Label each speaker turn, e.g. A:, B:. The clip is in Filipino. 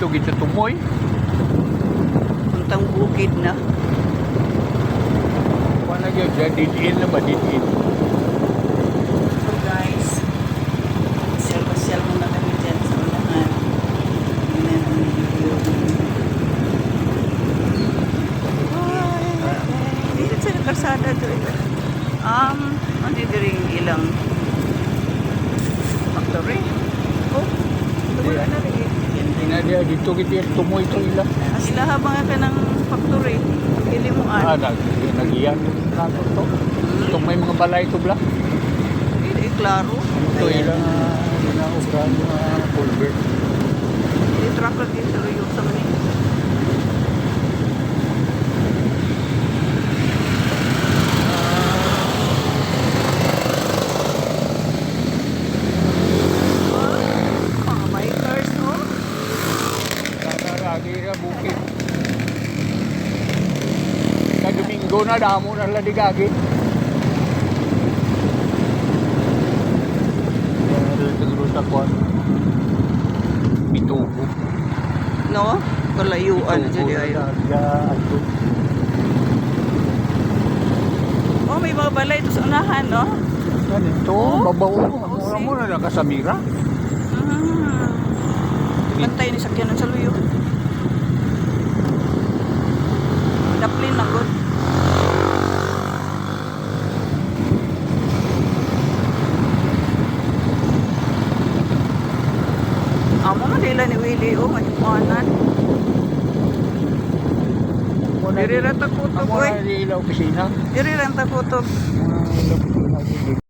A: dito kita tumoy.
B: Puntang bukid na.
A: Wala gyud dyan didin na ba.
B: So guys, pasyal-pasyal muna kami dyan sa unahan. Dito sa karsada dito. Um, ano dito ilang factory? Oh, wala na rin.
A: Dia dito kita tumoy to ila.
B: Sila habang ka ng factory, pili mo
A: Ah,
B: ano.
A: nag nagiyan nato to. Itong may mga balay to bla.
B: Pili, klaro.
A: Ito ila na mga culvert.
B: Pili truck lang dito, yung sa manin. Mga bikers, no?
A: Na bukid. Sa Domingo na damo na la digagi. Dito sa kwan. Bitugo.
B: No? Kalayuan. Ayo.
A: Ayo.
B: Oh, may mga balay ito sa unahan, no?
A: Yan ito,
B: Oh,
A: babaw.
B: oh,
A: Mura mo na nakasamira.
B: Ah. Bantay ni sakyanan sa luyo. Dila ni Willie o mahimuanan. Diri ra ta kutob
A: Amo
B: oy.
A: na opisina.
B: Diri ra ta kutob.
A: Mga